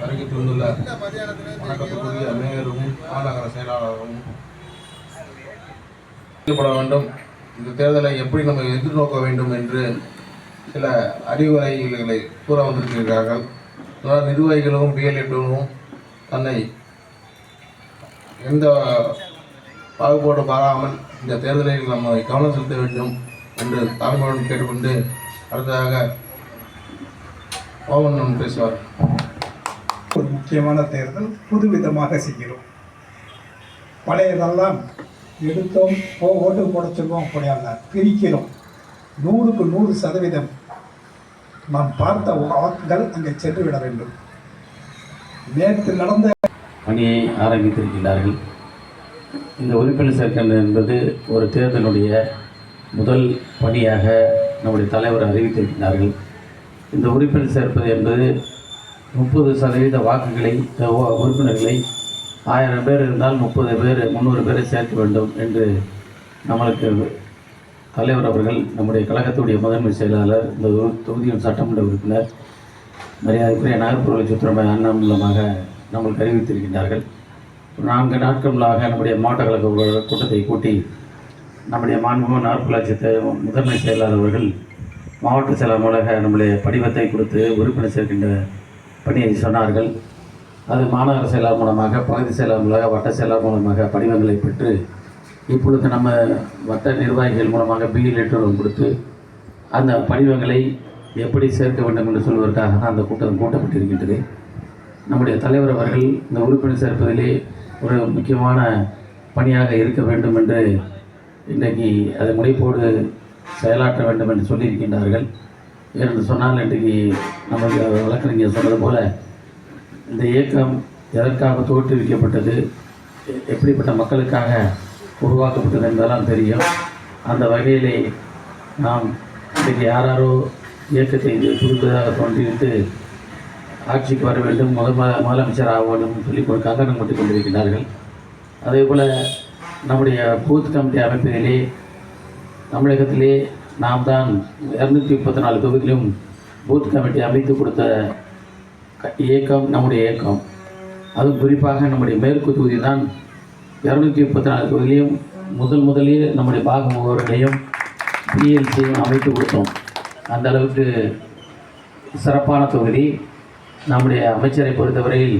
வருகை தந்துள்ள வணக்கத்துக்குரிய மேயரும் மாநகர செயலாளரும் ஈடுபட வேண்டும். இந்த தேர்தலை எப்படி நம்ம எதிர்நோக்க வேண்டும் என்று சில அறிவுரைகளை கூற வந்திருக்கிறார்கள். அதாவது நிர்வாகிகளும் பிஎல்ஏட்டும் தன்னை எந்த பாகுபாடு பாராமல் இந்த தேர்தலில் நம்ம கவனம் செலுத்த வேண்டும் என்று தலைமையுடன் கேட்டுக்கொண்டு அடுத்ததாக மோகன் பேசுவார். ஒரு முக்கியமான தேர்தல் புதுவிதமாக செய்கிறோம் பழையதெல்லாம் எடுத்தோம் ஓட்டு போட சொல்லுவோம் அப்படி பிரிக்கிறோம். நூறுக்கு நூறு சதவீதம். நாம் பார்த்த வாக்குகள் அங்கே சென்று விட வேண்டும். நேற்று நடந்த பணியை ஆரம்பித்திருக்கின்றார்கள். இந்த உறுப்பினர் சேர்க்கை என்பது ஒரு தேர்தலுடைய முதல் பணியாக நம்முடைய தலைவர் அறிவித்திருக்கிறார்கள் இந்த உறுப்பினர் சேர்ப்பது என்பது முப்பது சதவீத வாக்குகளை உறுப்பினர்களை ஆயிரம் பேர் இருந்தால் முப்பது பேர் முந்நூறு பேரை சேர்க்க வேண்டும் என்று நம்மளுக்கு தலைவர் அவர்கள் நம்முடைய கழகத்துடைய முதன்மை செயலாளர் இந்த தொகுதியின் சட்டமன்ற உறுப்பினர் மரியாதைக்குரிய நகர்ப்புற வளர்ச்சித்துறை அண்ணா மூலமாக நம்மளுக்கு அறிவித்திருக்கின்றார்கள். நான்கு நாட்களாக நம்முடைய மாவட்ட கழக கூட்டத்தை கூட்டி நம்முடைய மாண்புமிகு நகர்ப்புற முதன்மை செயலாளர் அவர்கள் மாவட்ட செயலாளர் மூலக நம்முடைய படிவத்தை கொடுத்து உறுப்பினர் சேர்க்கின்ற பணியை சொன்னார்கள். அது மாநகர செயலாளர் மூலமாக பகுதி செயலாளர் மூலமாக வட்ட செயலாளர் மூலமாக படிவங்களை பெற்று இப்பொழுது நம்ம வட்ட நிர்வாகிகள் மூலமாக பிஇ லெட்டரும் கொடுத்து அந்த படிவங்களை எப்படி சேர்க்க வேண்டும் என்று சொல்வதற்காக தான் அந்த கூட்டம் கூட்டப்பட்டிருக்கின்றது நம்முடைய தலைவர் அவர்கள் இந்த உறுப்பினர் சேர்ப்பதிலே ஒரு முக்கியமான பணியாக இருக்க வேண்டும் என்று இன்றைக்கு அதை முனைப்போடு செயலாற்ற வேண்டும் என்று சொல்லியிருக்கின்றார்கள். ஏனென்று சொன்னால் இன்றைக்கு நமக்கு வழக்கறிஞர் சொன்னது போல இந்த இயக்கம் எதற்காக தோற்றுவிக்கப்பட்டது எப்படிப்பட்ட மக்களுக்காக உருவாக்கப்பட்டது என்பதெல்லாம் தெரியும். அந்த வகையிலே நாம் இன்றைக்கு யாராரோ இயக்கத்தை இது புரிந்ததாக தோன்றிவிட்டு ஆட்சிக்கு வர வேண்டும் முதல் முதலமைச்சர் ஆக வேண்டும் சொல்லி ஒரு கங்கணம் கொண்டு கொண்டிருக்கிறார்கள். அதே போல் நம்முடைய பூத் கமிட்டி அமைப்பிலே தமிழகத்திலே நாம் தான் இரநூத்தி முப்பத்தி நாலு தொகுதியிலும் பூத் கமிட்டி அமைத்து கொடுத்த க- இயக்கம் நம்முடைய இயக்கம். அதுவும் குறிப்பாக நம்முடைய மேற்கு தொகுதி தான் இரநூத்தி முப்பத்தி நாலு தொகுதியிலையும் முதல் முதலில் நம்முடைய பாக முகவர்களையும் பிஎல்சியும் அமைத்து கொடுத்தோம். அந்த அளவுக்கு சிறப்பான தொகுதி. நம்முடைய அமைச்சரை பொறுத்தவரையில்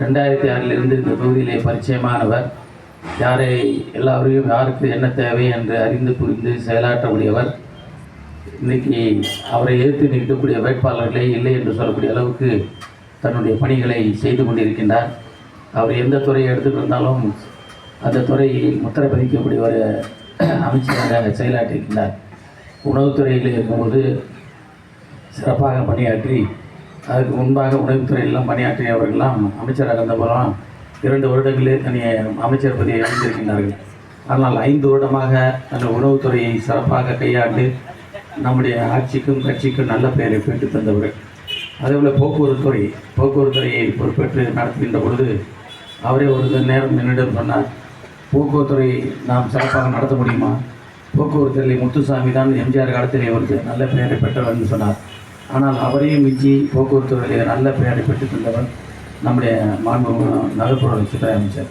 ரெண்டாயிரத்தி ஆறிலிருந்து இந்த தொகுதியிலே பரிச்சயமானவர். யாரை எல்லாரையும் யாருக்கு என்ன தேவை என்று அறிந்து புரிந்து செயலாற்றக்கூடியவர். இன்றைக்கி அவரை எதிர்த்து நிற்கக்கூடிய வேட்பாளர்களே இல்லை என்று சொல்லக்கூடிய அளவுக்கு தன்னுடைய பணிகளை செய்து கொண்டிருக்கின்றார். அவர் எந்த துறையை எடுத்துகிட்டு இருந்தாலும் அந்த துறையை முத்திரை பதிக்கக்கூடிய ஒரு அமைச்சராக செயலாற்றியிருக்கின்றார் உணவுத்துறையில் இருக்கும்போது சிறப்பாக பணியாற்றி அதுக்கு முன்பாக உணவுத்துறையெல்லாம் பணியாற்றியவர்கள்லாம் அமைச்சராக இருந்தபோதெல்லாம் இரண்டு வருடங்களே தனிய அமைச்சர் பதவியை அடைந்திருக்கின்றார்கள் ஆனால் ஐந்து வருடமாக அந்த உணவுத்துறையை சிறப்பாக கையாண்டு நம்முடைய ஆட்சிக்கும் கட்சிக்கும் நல்ல பெயரை பெற்று தந்தவர்கள் அதேபோல் போக்குவரத்துறை போக்குவரத்துறையை பொறுப்பேற்று நடத்துகின்ற பொழுது அவரே ஒரு நேரம் என்னிடம் சொன்னார் போக்குவரத்துறை நாம் சிறப்பாக நடத்த முடியுமா? போக்குவரத்துறை முத்துசாமி தான் எம்ஜிஆர் காலத்திலே ஒரு நல்ல பெயரை பெற்றவர் என்று சொன்னார். ஆனால் அவரையும் மிஞ்சி போக்குவரத்துறையிலே நல்ல பெயரை பெற்று தந்தவர் நம்முடைய மாண்பு நகர்ப்புற வளர்ச்சித்துறை அமைச்சர்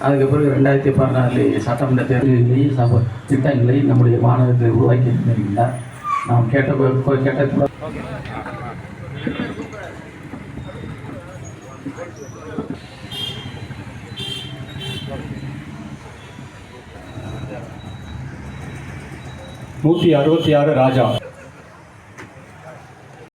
அதுக்கு பிறகு ரெண்டாயிரத்தி பதினாலு சட்டமன்ற தேர்தலிலேயே சம திட்டங்களை நம்முடைய மாநிலத்தில் உருவாக்கி இருந்திருக்கின்றார் நாம் கேட்ட கேட்ட Thank you. நூற்றி அறுபத்தி ஆறு ராஜா.